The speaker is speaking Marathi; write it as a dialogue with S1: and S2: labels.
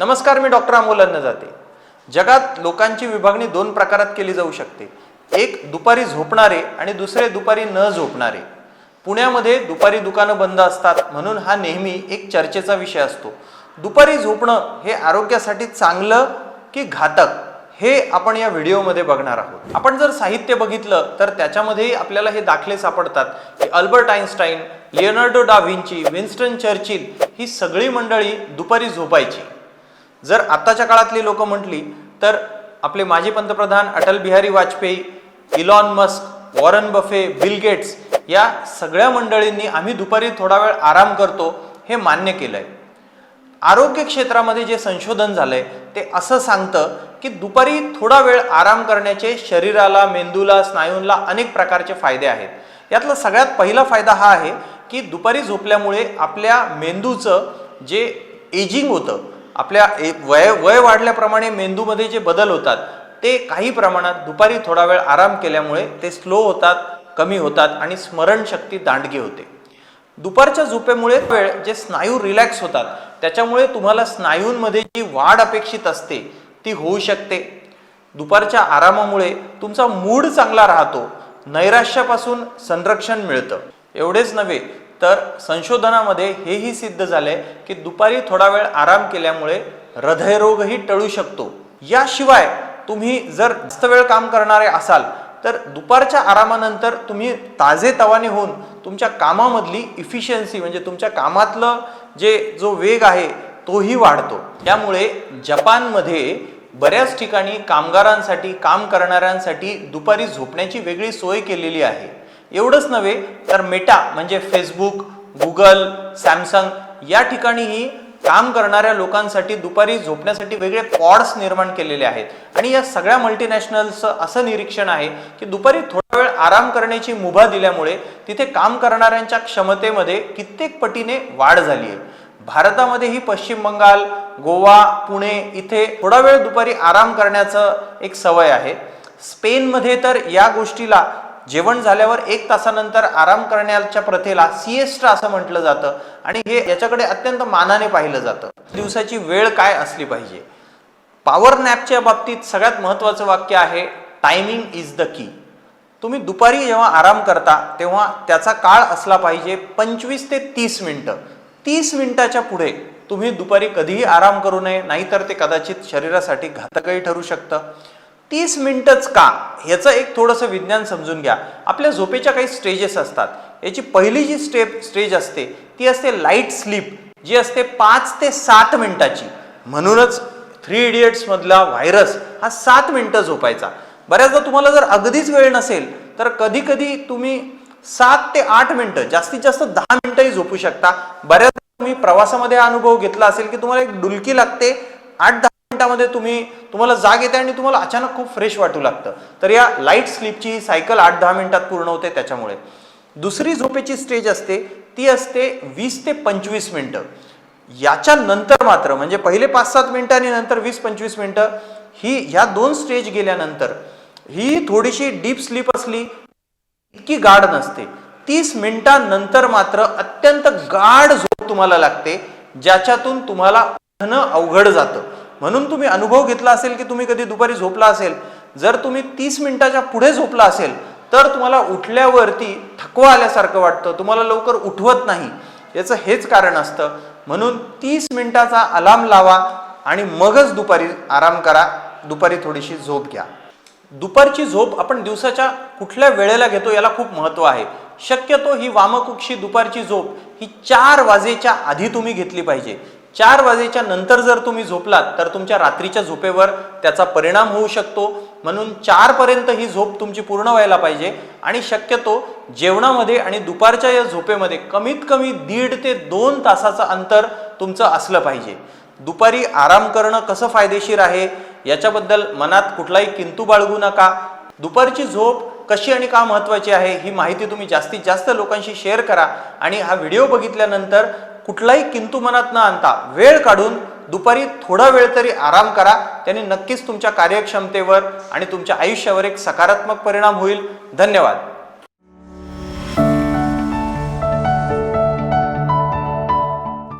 S1: नमस्कार मी डॉक्टर अमोल जाते जगात लोकांची विभागणी दोन प्रकारात केली जाऊ शकते. एक दुपारी झोपणारे आणि दुसरे दुपारी न झोपणारे. पुण्यामध्ये दुपारी दुकानं बंद असतात म्हणून हा नेहमी एक चर्चेचा विषय असतो. दुपारी झोपणं हे आरोग्यासाठी चांगलं की घातक हे आपण या व्हिडिओमध्ये बघणार आहोत. आपण जर साहित्य बघितलं तर त्याच्यामध्येही आपल्याला हे दाखले सापडतात की Albert Einstein Leonardo da Vinci Winston Churchill ही सगळी मंडळी दुपारी झोपायची. जर आत्ताच्या काळातली लोक म्हटली तर आपले माजी पंतप्रधान Atal Bihari Vajpayee Elon Musk Warren Buffett Bill Gates या सगळ्या मंडळींनी आम्ही दुपारी थोडा वेळ आराम करतो हे मान्य केलं आहे आरोग्य क्षेत्रामध्ये जे संशोधन झालंय ते असं सांगतं की दुपारी थोडा वेळ आराम करण्याचे शरीराला मेंदूला स्नायूंला अनेक प्रकारचे फायदे आहेत. यातला सगळ्यात पहिला फायदा हा आहे की दुपारी झोपल्यामुळे आपल्या मेंदूचं जे एजिंग होतं आपल्या वय वय वाढल्याप्रमाणे मेंदूमध्ये जे बदल होतात ते काही प्रमाणात दुपारी थोडा वेळ आराम केल्यामुळे ते स्लो होतात कमी होतात आणि स्मरणशक्ती दांडगी होते. दुपारच्या झोपेमुळे वेळ जे स्नायू रिलॅक्स होतात त्याच्यामुळे तुम्हाला स्नायूंमध्ये जी वाढ अपेक्षित असते ती होऊ शकते. दुपारच्या आरामामुळे तुमचा मूड चांगला राहतो नैराश्यापासून संरक्षण मिळतं. एवढेच नव्हे तर संशोधनामध्ये हेही सिद्ध झालंय की दुपारी थोडा वेळ आराम केल्यामुळे हृदयरोगही टळू शकतो. याशिवाय तुम्ही जर जास्त वेळ काम करणारे असाल तर दुपारच्या आरामानंतर तुम्ही ताजे तवाने होऊन तुमच्या कामामधली इफिशियन्सी म्हणजे तुमच्या कामातलं जे जो वेग आहे तोही वाढतो. त्यामुळे जपानमध्ये बऱ्याच ठिकाणी कामगारांसाठी काम करणाऱ्यांसाठी दुपारी झोपण्याची वेगळी सोय केलेली आहे. एवढंच नव्हे तर मेटा म्हणजे फेसबुक गुगल सॅमसंग या ठिकाणीही काम करणाऱ्या लोकांसाठी दुपारी झोपण्यासाठी वेगळे पॉड्स निर्माण केलेले आहेत. आणि या सगळ्या मल्टीनॅशनलचं असं निरीक्षण आहे की दुपारी थोडा वेळ आराम करण्याची मुभा दिल्यामुळे तिथे काम करणाऱ्यांच्या क्षमतेमध्ये कित्येक पटीने वाढ झाली आहे. भारतामध्येही पश्चिम बंगाल गोवा पुणे इथे थोडा वेळ दुपारी आराम करण्याचं एक सवय आहे. स्पेनमध्ये तर या गोष्टीला जेवण झाल्यावर एक तासानंतर आराम करण्याच्या प्रथेला सिएस्ट्रा असं म्हटलं जातं आणि हे याच्याकडे अत्यंत मानाने पाहिलं जातं. दिवसाची वेळ काय असली पाहिजे? पॉवर नॅपच्या बाबतीत सगळ्यात महत्त्वाचं वाक्य आहे टायमिंग इज द की तुम्ही दुपारी जेव्हा आराम करता तेव्हा त्याचा काळ असला पाहिजे पंचवीस ते तीस मिनटं. तीस मिनिटाच्या पुढे तुम्ही दुपारी कधीही आराम करू नये नाहीतर ते कदाचित शरीरासाठी घातकही ठरू शकतं. तीस मिनिटच का? ह्याचं एक थोडंसं विज्ञान समजून घ्या. आपल्या झोपेच्या काही स्टेजेस असतात. याची पहिली जी स्टेप स्टेज असते ती असते लाइट स्लीप जी असते पाच ते सात मिनिटाची. म्हणूनच थ्री इडियट्समधला व्हायरस हा सात मिनिटं झोपायचा. बऱ्याचदा तुम्हाला जर अगदीच वेळ नसेल तर कधी कधी तुम्ही सात ते आठ मिनिटं जास्तीत जास्त दहा मिनिटंही झोपू शकता. बऱ्याचदा तुम्ही प्रवासामध्ये अनुभव घेतला असेल की तुम्हाला एक डुलकी लागते आठ दहा मिनिटामध्ये तुम्ही तुम्हाला जाग येते आणि तुम्हाला अचानक खूप फ्रेश वाटू लागतं. तर या लाइट स्लीपची ही सायकल आठ दहा मिनिटात पूर्ण होते त्याच्यामुळे. दुसरी झोपेची स्टेज असते ती असते वीस ते पंचवीस मिनिटं. याच्या नंतर मात्र म्हणजे पहिले पाच सात मिनिटं आणि नंतर वीस पंचवीस मिनिटं ही ह्या दोन स्टेज गेल्यानंतर ही थोडीशी डीप स्लीप असली इतकी गाढ नसते. तीस मिनिटांनंतर मात्र अत्यंत गाढ झोप तुम्हाला लागते ज्याच्यातून तुम्हाला उठणं अवघड जातं. म्हणून तुम्ही अनुभव घेतला असेल की तुम्ही कधी दुपारी झोपला असेल जर तुम्ही तीस मिनिटाच्या पुढे झोपला असेल तर तुम्हाला उठल्यावरती थकवा आल्यासारखं वाटतं तुम्हाला लवकर उठवत नाही. याचं हेच कारण असतं. म्हणून तीस मिनिटाचा अलार्म लावा आणि मगच दुपारी आराम करा दुपारी थोडीशी झोप घ्या. दुपारची झोप आपण दिवसाच्या कुठल्या वेळेला घेतो याला खूप महत्त्व आहे. शक्यतो ही वामकुक्षी दुपारची झोप ही चार वाजेच्या आधी तुम्ही घेतली पाहिजे. चार वाजेच्या नंतर जर तुम्ही झोपलात तर तुमच्या रात्रीच्या झोपेवर त्याचा परिणाम होऊ शकतो. म्हणून चारपर्यंत ही झोप तुमची पूर्ण व्हायला पाहिजे. आणि शक्यतो जेवणामध्ये आणि दुपारच्या या झोपेमध्ये कमीत कमी दीड ते दोन तासाचं अंतर तुमचं असलं पाहिजे. दुपारी आराम करणं कसं फायदेशीर आहे? याच्याबद्दल मनात कुठलाही किंतू बाळगू नका. दुपारची झोप कशी आणि का महत्त्वाची आहे ही माहिती तुम्ही जास्तीत जास्त लोकांशी शेअर करा. आणि हा व्हिडिओ बघितल्यानंतर कुठलाही किंतू मनात न आणता वेळ काढून दुपारी थोडा वेळ तरी आराम करा. त्याने नक्कीच तुमच्या कार्यक्षमतेवर आणि तुमच्या आयुष्यावर एक सकारात्मक परिणाम होईल. धन्यवाद.